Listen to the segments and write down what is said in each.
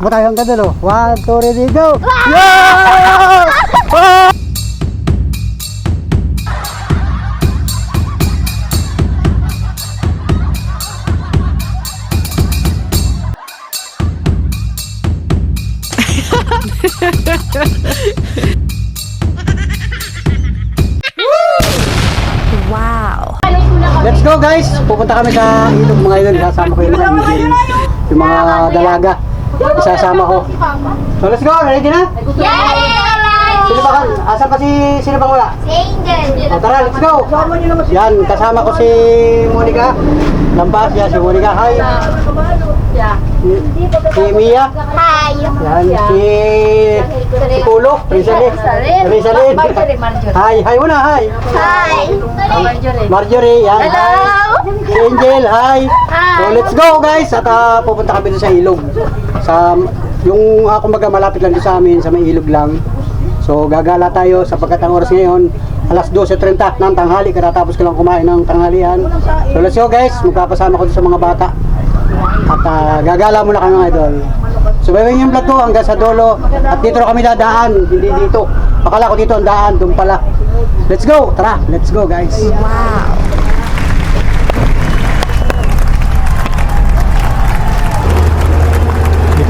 Takbo tayo hanggang oh. One, two, ready, go! Yeah! Ah! Wow. Let's go guys! Pupunta kami sa ilog mga idol. Kasama ko yung mga yung mga dalaga. Isasama ko. So let's go! Ready na? Yay! Sino ba kan? Asan pa si... Sino ba wala? Si Angel. O tara, let's go! Yan, kasama ko si Monica. Lampas, yan si Monica. Hi! Si, si Mia. Hi. Yan, si... Si Pulo. Rizalin. Rizalin. Hi, hi muna, hi! Hi. Marjorie, yan. Hello. Hi. Si Angel, hi. Hi. So let's go guys at ah, pupunta kami sa ilog. Sa yung uh, malapit lang sa amin sa may ilog lang. So gagala tayo sapagkat ang oras ngayon alas 12.30 ng tanghali katatapos ko lang kumain ng tanghalian. So let's go guys, magpapasama ko sa mga bata. At ah, gagala muna kami mga idol. So baywin yung vlog ko hanggang sa dolo at dito kami dadaan, hindi dito. Akala ko dito ang daan, doon pala. Let's go, tara, let's go guys. Wow.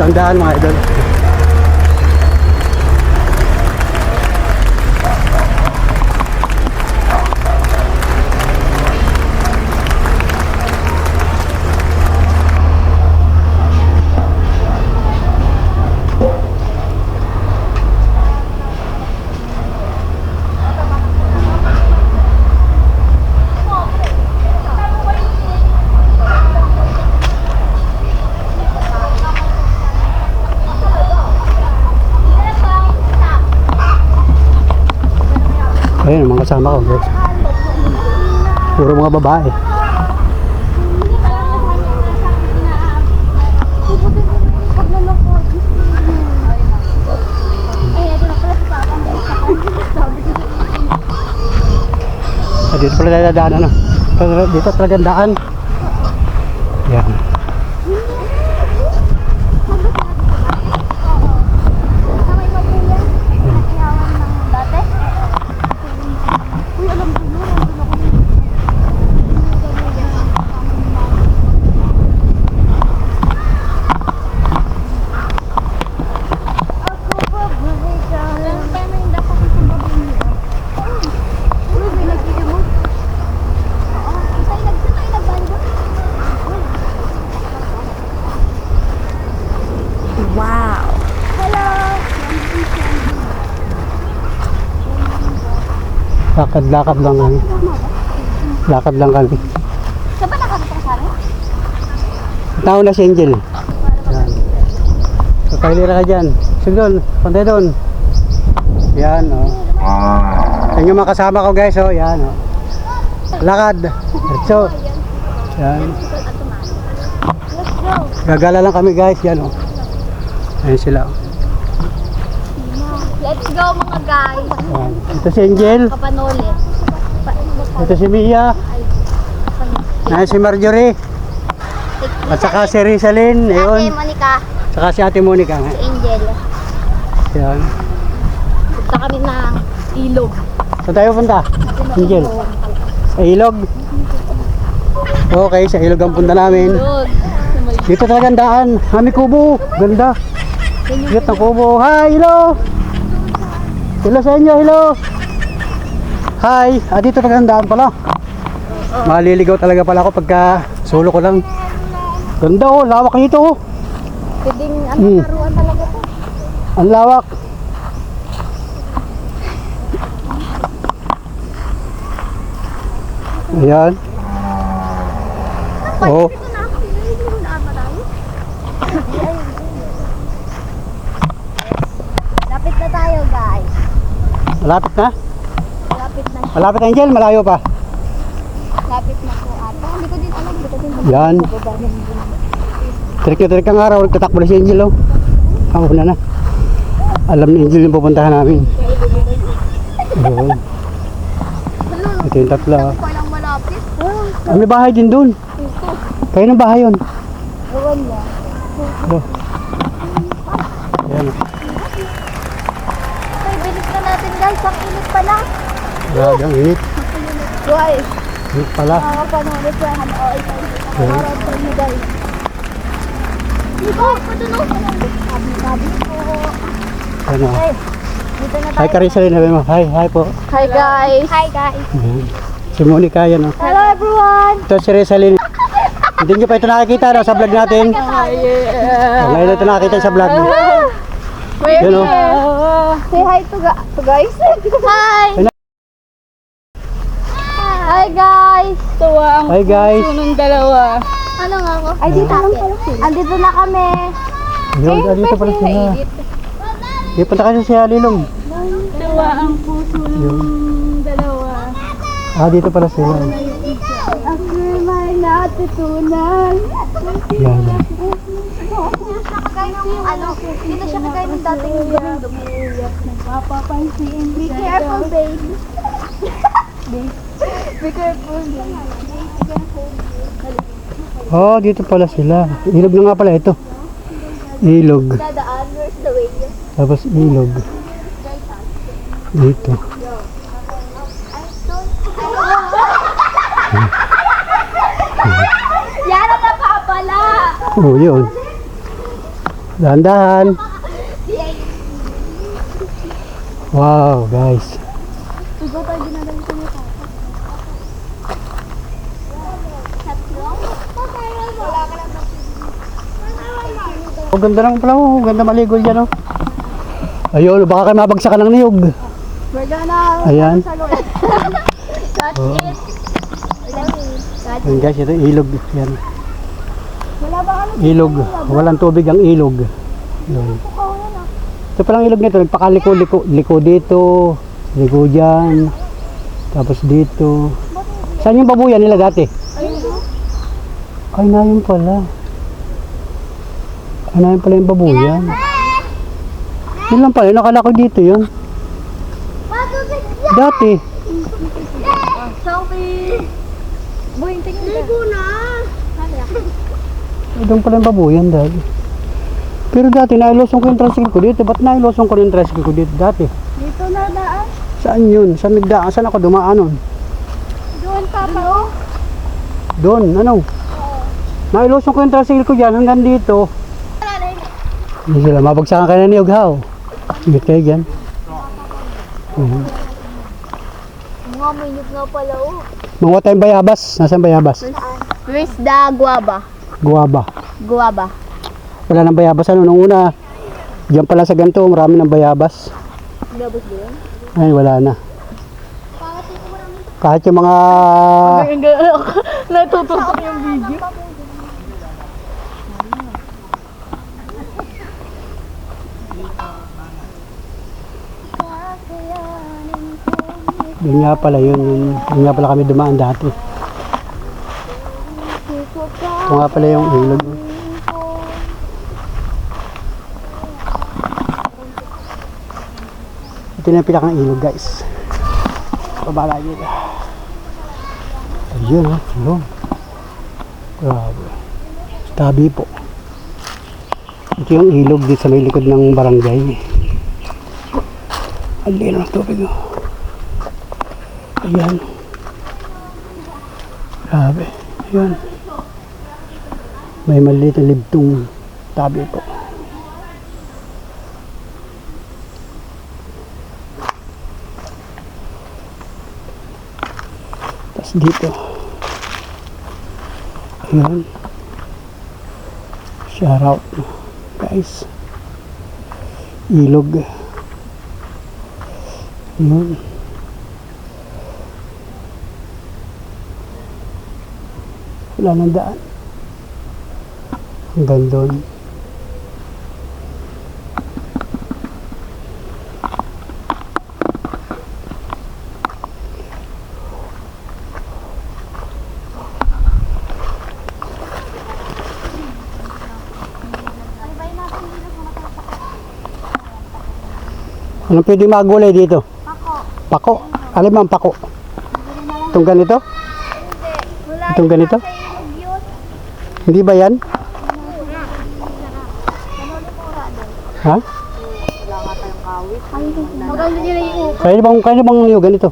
Dito ang daan mga idol. Ayun, ang mga kasama ko, guys. Puro mga babae. Dito pala tayo dadaan, ano? Pero Dito talagang daan. Yan. Lakad-lakad lang kami. Lakad lang kami. Tao na si Angel. Yan. So, kailira ka dyan. Doon, pantay doon. Yan, oh. Yan yung mga kasama ko guys, oh. Yan, oh. Lakad. Diretso. Yan. Gagala lang kami guys, yan, oh. Ayan sila, oh. Let's go mga guys. Yan. Ito si Angel. Kapanoli. Ito si Mia. Ayan si Marjorie. At saka si Rizalyn. Ate Ayun. Monica. Saka si Ate Monica. Si Angel. Yan. Punta kami ng ilog. Saan tayo punta? Angel. Sa ilog. Okay, sa ilog ang punta namin. Dito talagang daan. Hami kubo. Ganda. Gat ng kubo. Hi, hello. Hello sa inyo, hello. Hi. Ah, dito talagang daan pala. Maliligaw talaga pala ako pagka solo ko lang. Ganda oh, lawak nito oh. Pwedeng ano, Hmm. laruan talaga to. Ang lawak. Ayan. Oh, Lapit na tayo guys. Malapit na. Lapit na. Malapit Angel, malayo pa. Lapit na po ata. Hindi ko din alam. Hindi ko din Yan. Trik na trik ang araw, nagtatakbo na si Angel oh. Ako na na. Alam ni Angel yung pupuntahan namin. Ayun. Ito yung tatlo. Palang malapit. Ah, may bahay din dun. Kayo ng bahay yun. Ewan niya. Oh. Ayan. Ay, bilis na natin guys. Ang init pala. Grabe, ang init. Guys, Init pala. makakapanood sa Han o ito. Okay. Harap sa inyo guys. Dito, patunog. Sabi-sabi po. Ano? Hey, dito na Hi. Carissa rin. Sabi mo, hi, hi po. Hi guys. Hi guys. Ayan. Si Monica, yan o. Hello everyone. Ito si Rizalyn. Hindi nyo pa ito nakikita no, sa vlog natin. Oh, ngayon ito nakikita sa vlog. We're Yun, oh. here. Say hi to, ga- to guys. Hi. Hi guys. Tuwa ang Hi guys. ng dalawa. Ano nga ako? Ay, dito lang pala sila. Andito na kami. Yun, ah, dito pala sila. Di punta kayo sa Lilong. Tuwa ang puso Yun. dalawa. Ah, dito pala sila. Ang may natutunan. Yan. yan. Ano, dito siya kagaya ng dating. Be careful, babe. Be careful. Oh, dito pala sila. Ilog na nga pala ito. Ilog. Tapos ilog. Dito. Yan ang napapala! Oh, yun. Dahan-dahan. Wow, guys. Iba tayo ginagaling ko nito. Wala ka lang Oh, ganda ng pala oh. Ganda maligo dyan oh. Ayun, baka kayo mabagsakan ng niyog. We're gonna Ayan. sa loob. That's Oh. it. That's Ayan guys, ito ilog. Yan. Wala ba kami? Ilog. Walang tubig ang ilog. Yun. Pukaw yan ah. Ito palang ilog nito. Nagpakaliko-liko. Liko dito. Liko dyan. Tapos dito. Saan yung babuyan nila dati? Ay, na yun pala. Ay, na yun pala yung babuyan. Yun lang pala. Nakala ko dito yun. Dati. Selfie! Boy, tingin ka. Ligo na! Doon pala yung babuyan dati. Pero dati, nailosong ko yung tricycle ko dito. Ba't nailosong ko yung tricycle ko dito dati? Dito na daan. Saan yun? Saan nagdaan? Saan ako dumaan nun? Doon papa oh. Doon, ano? Nailosong ko yung tricycle ko dyan hanggang dito. Hindi sila mabagsakan kayo na niyog ha. oh. Ingat kayo dyan. Mhm. Mga minute na pala oh. Mga tayong bayabas. Nasaan bayabas? Where's the guava? Guwaba. Guava. Wala nang bayabas. Ano nung una? Diyan pala sa ganito, marami ng bayabas. Gabos ba yun? Ay, wala na. Kahit yung mga... Natututok yung video. Yun nga pala yun. Yun, yun nga pala kami dumaan dati. Ito nga pala yung ilog. Ito na yung pinakang ilog guys. Pabala dito. Ayun ha. Ayun. Grabe. Tabi po. Ito yung ilog dito sa may likod ng barangay. Ang lino ng tubig. Ayan. Grabe. Ayan. May maliit na libtong tabi po. Tapos dito. Ayan. Shout out. Guys. Ilog. Ayan. wala nang daan hanggang doon Anong pwede magulay dito? Pako. Alam mo ang pako? Itong ganito? Wala Itong ganito? Hindi ba yan? Ha? Kaya bang, kaya bang yung ganito?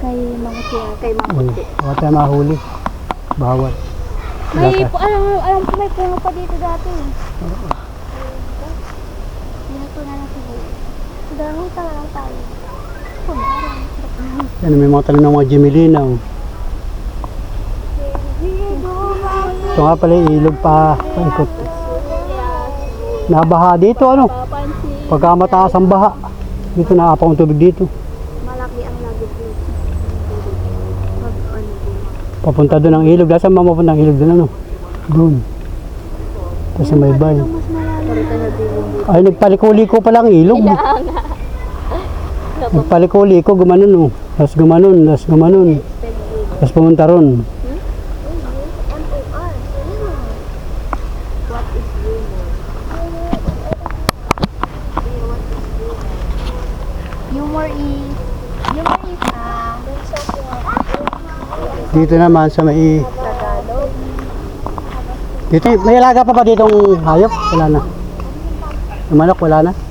Kay mga siya. Kay mga Ay, baka tayo mahuli. Bawal. May, pu- alam, alam ko may puno pa dito dati. Ko na lang siguro. Dahil talaga tayo. Yan, may mga talim ng mga Jimilinaw. Ito nga pala ilog pa, paikot. Nabaha dito ano? Pagka mataas ang baha. Dito nakapang tubig dito. Malaki ang lagod dito. Papunta doon ang ilog. Nasaan ba mapunta ang ilog doon ano? Doon. Tapos sa may bay. Mas malalim. Ay, nagpaliko-liko pala ang ilog. Nagpaliko-liko, gumanon oh. Tapos gumanon, tapos gumanon. Tapos pumunta ron. Dito naman sa may... Dito, may alaga pa ba ditong hayop? Wala na. Yung manok, wala na.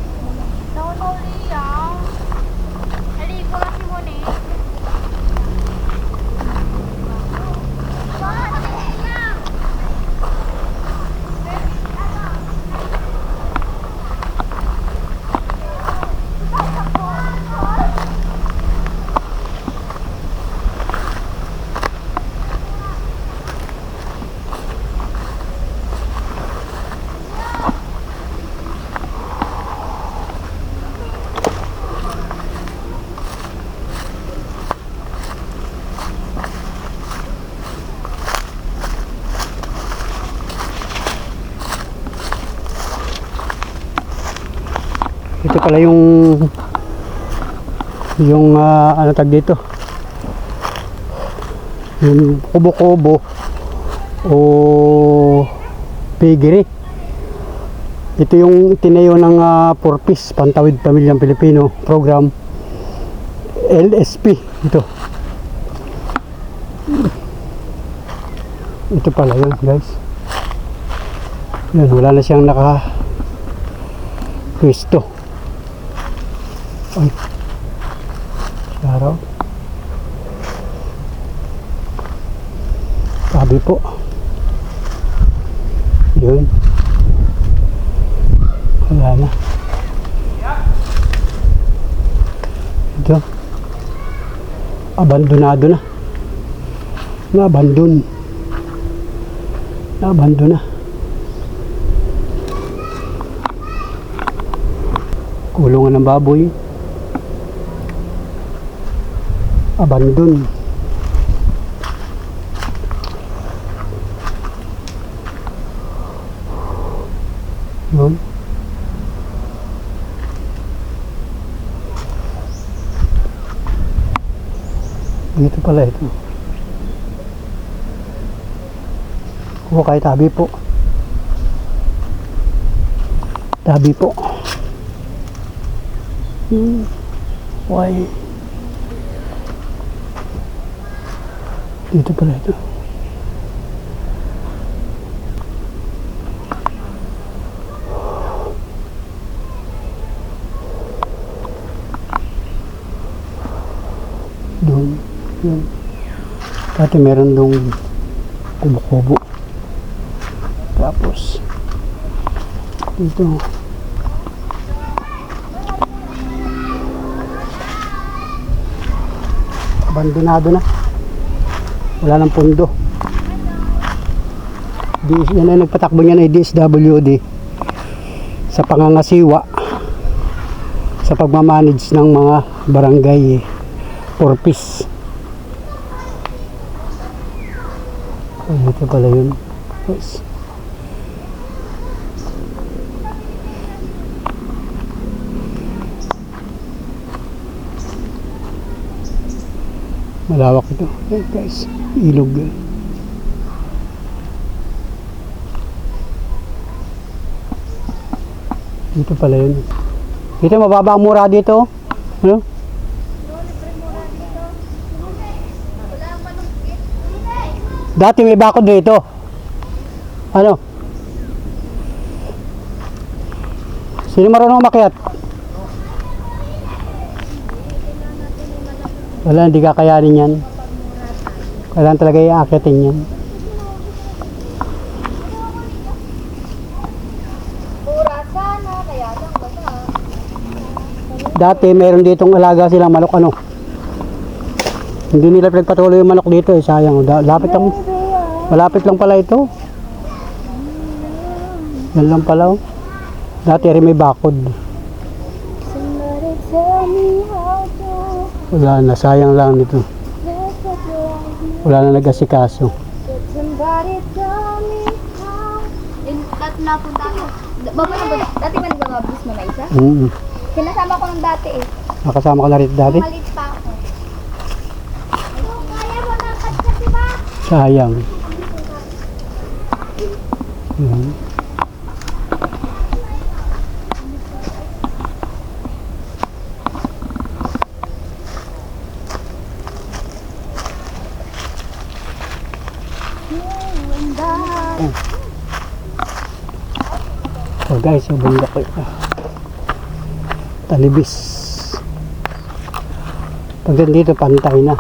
Pala yung yung ah, ano tag dito? Yung kubo-kubo o pigiri. Ito yung tinayo ng uh, Purpose Pantawid Pamilyang Pilipino program LSP ito. Ito pala yun guys. Yun wala na siyang naka pwesto ay. Araw. Sabi po. Yun. Wala na. Ito. Abandonado na. Na-abandon na-abandon na. Kulungan ng baboy abandon. Yun dito pala ito. O kay tabi po. Tabi po. Hmm. Why? Dito pala ito. Doon. Yun. Dati meron dong kubo-kubo. Tapos dito. abandonado na wala nang pundo. Di, yan ang nagpatakbo niya na DSWD sa pangangasiwa sa pagmamanage ng mga barangay Porpis ay ito pala yun. Yes. Malawak ito. Eh guys ilog dito pala yun. Dito mababa ang mura dito. Ano? dati may bakod dito. Ano? Sino marunong makiat Wala, hindi kakayanin yan. Kailangan talaga iaakyatin yan. Dati meron ditong alaga silang manok ano. Hindi nila pinagpatuloy yung manok dito eh, sayang. Lapit lang, malapit lang pala ito. Yan lang pala oh. Dati rin may bakod. Wala na, sayang lang light Wala na nag-asikaso. Me how Yung dati. Baba na ba? Dati ba nagmamabis mo na isa? Mm. Sinasama ko nung dati eh. Nakasama ko na rito dati. Malit pa ako. Na? Sayang. Mm. So guys, yung bundok ko. Talibis. Pag dito, pantay na.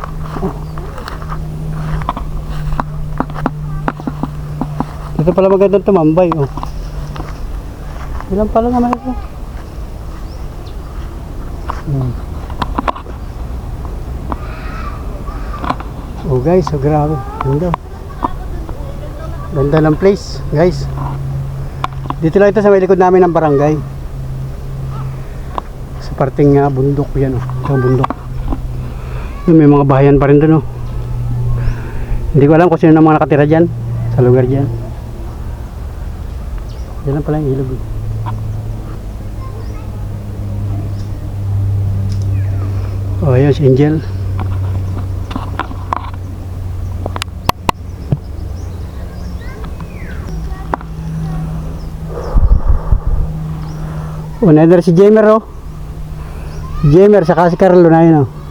Dito pala magandang tumambay, oh. Ilan pala naman ito? Hmm. Oh guys, so grabe. Ganda. Ganda ng place, guys. Dito lang ito sa may likod namin ng barangay. Sa parting uh, bundok yan, oh. Sa bundok. May mga bahayan pa rin doon, oh. Hindi ko alam kung sino na mga nakatira dyan. Sa lugar dyan. Yan lang pala yung ilog. eh. Oh, ayun Angel. Nether si Jamer oh. Jamer saka si Carlo na yun oh.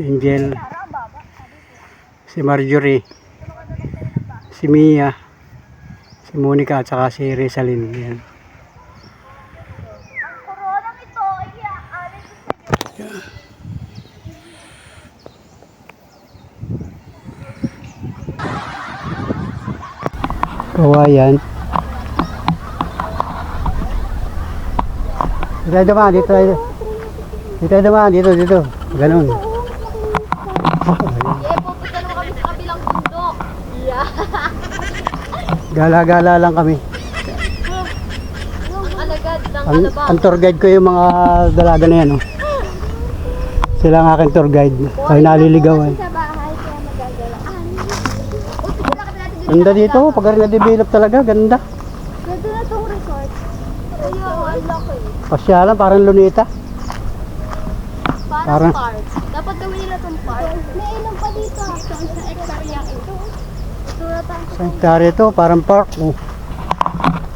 Si Angel. Si Marjorie. Si Mia. Si Monica at saka si Rizalyn. Inyo. Kawayan. Dito tayo dumaan, dito tayo. Dito tayo dumaan, dito, dito. Ganun. Eh, pupunta naman kami sa kabilang bundok. Yeah. Gala-gala lang kami. Ang Ang, tour guide ko yung mga dalaga na yan. Oh. Sila ang aking tour guide. Ay naliligaw eh. Ganda dito, pag na-develop talaga, ganda. Ganda na tong resort. Pasyalan, parang lunita. Parang Parang- park. Dapat gawin nila tong park. May ilong pa dito. Ito ang sa hektarya ito. Ito na tayo. Sa hektarya to, parang park. Oh.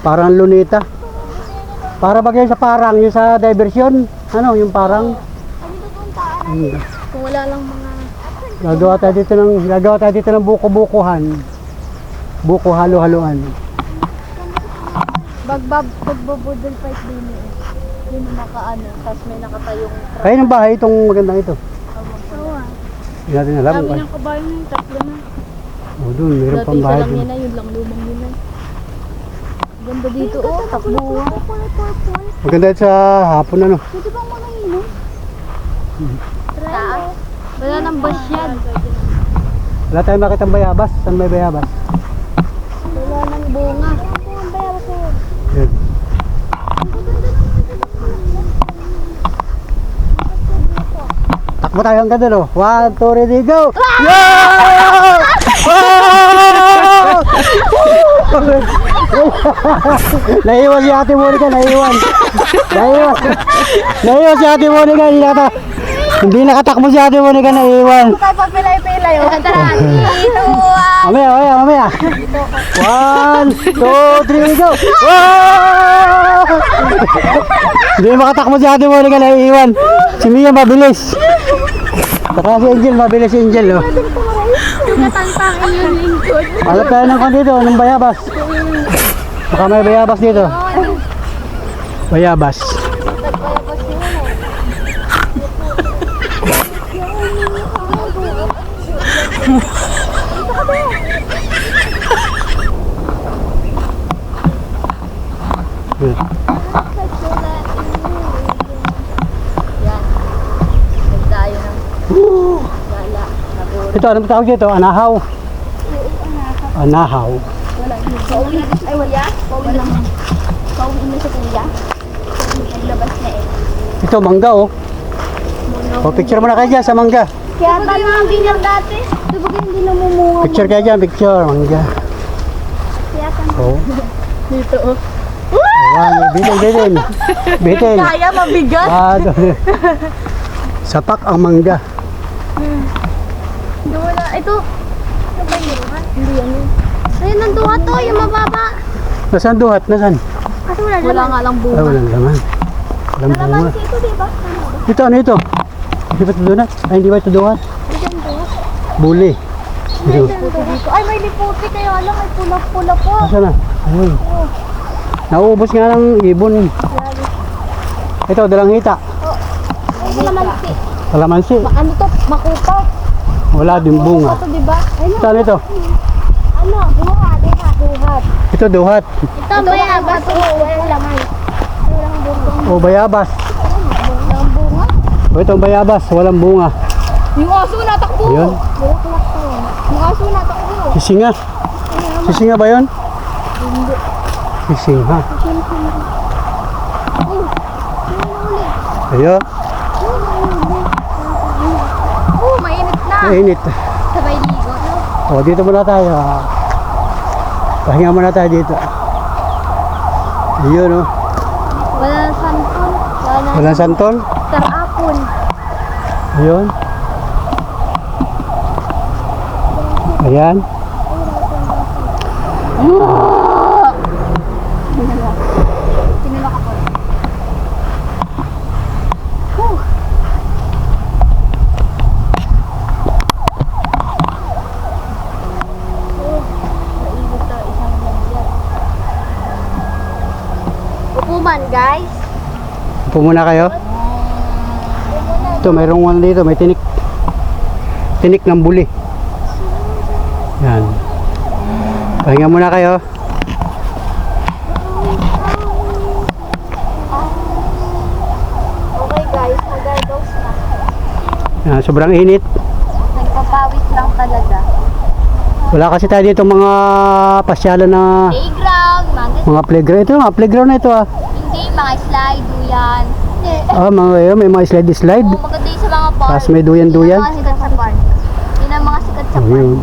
Parang lunita. Para bagay sa parang, yung sa diversion. Ano, yung parang. Hmm. Kung wala lang mga... Gagawa tayo dito ng, gagawa tayo dito ng buko-bukuhan. Buko halo-haloan. Bagbab, bagbabudol fight din eh. Yun yung nakaano, tapos may nakatayong Kaya ng bahay itong magandang ito. Sawa. Hindi natin alam. Dami ng kabayo yung tatlo na. Oh, doon, mayroon Dati pang isa bahay lang doon. yan yun lang lumang yun na. Ganda dito oh, takbo. Maganda ito sa hapon ano. Pwede bang manginom? Taas. Wala nang basyad. Wala tayong makita bayabas. Saan may bayabas? Wala nang bunga. Ang bayabas ko. Yun. Takbo tayo hanggang doon, oh. One, two, ready, go! Yeah! Naiwan si Ate Monica, naiwan. Naiwan. Naiwan si Ate Monica, hindi nakata. Hindi nakatakbo si Ate Monica, naiwan. Kaya pa pilay-pilay. O, tara. Dito. Mamaya, mamaya, mamaya. One, two, three, go! Hindi makatakbo si Ate Monica, naiiwan. Si Mia mabilis. Saka si Angel, mabilis si Angel, oh. Natantangin yung lingkod. Alap tayo ng kwan dito, ng bayabas. Baka may bayabas dito. Bayabas. Nagdayo Ito, anong tawag dito? Anahaw. Anahaw. Pauwi. Ay, wala. Pauwi na sa kuya. Naglabas na eh. Ito, mangga, oh. O, picture muna kayo dyan sa mangga. Kaya tayo mga ganyan dati. Diba hindi namumunga? Picture kayo dyan, picture, mangga. Kaya tayo. Oh. Dito oh. Ayan, bitin, bitin. Bitin. Kaya mabigat. Sapak ang mangga. Wala. Ito. Ano ba yun? Hindi yan yun. Ayun, nanduha to. Yung mababa. Nasaan duhat? Nasaan? Kasi wala Wala nga lang Ah, bunga. walang laman. Walang bunga. Kalamansi ito, diba? Ito, ano ito? Hindi ba ito dunat? Ay, hindi ba ito duhat? Buli. Ito. Dito. Ay, may liputi kayo. Alam, may pula-pula po. Nasaan na? Ayun. Nauubos nga ng ibon. Ito, dalang hita. Ay, kalamansi. Kalamansi. Ano to? Makupa. Wala din bunga. Ito, diba? Saan ito? Ano? Duhat. Diba? Duhat. Ito, duhat. Ito, bayabas. Oo, walang laman. Walang bunga. O, bayabas. Walang bunga. O, itong bayabas. Walang bunga. Yung aso natakbo. To. Yung aso natakbo. Sisinga. Sisinga ba yun? Sisinga. Ayun. Oh, mainit. Sabay ligo. no? O, dito muna tayo. Pahinga muna tayo dito. Ayun, oh. Wala santol. Wala Walang santol. tarapon. Ayun. Ayan. Tinulak ako. Upo man, guys. Upo muna kayo. Ito, mayroong one dito. May tinik. Tinik ng buli. Yan. Pahinga muna kayo. Okay, guys. Mag-gargles na. Yan, sobrang init. Nagpapawis lang talaga. Wala kasi tayo dito mga pasyalan na Playground, mga mga playground. Ito, mga playground na ito ah. hindi, mga slide, duyan. Ah, mga ayun, may mga slide slide. Oo, maganda yun sa mga park. Tapos may duyan-duyan. Yun ang mga sikat sa park. Yun ang mga sikat sa park. Ayun.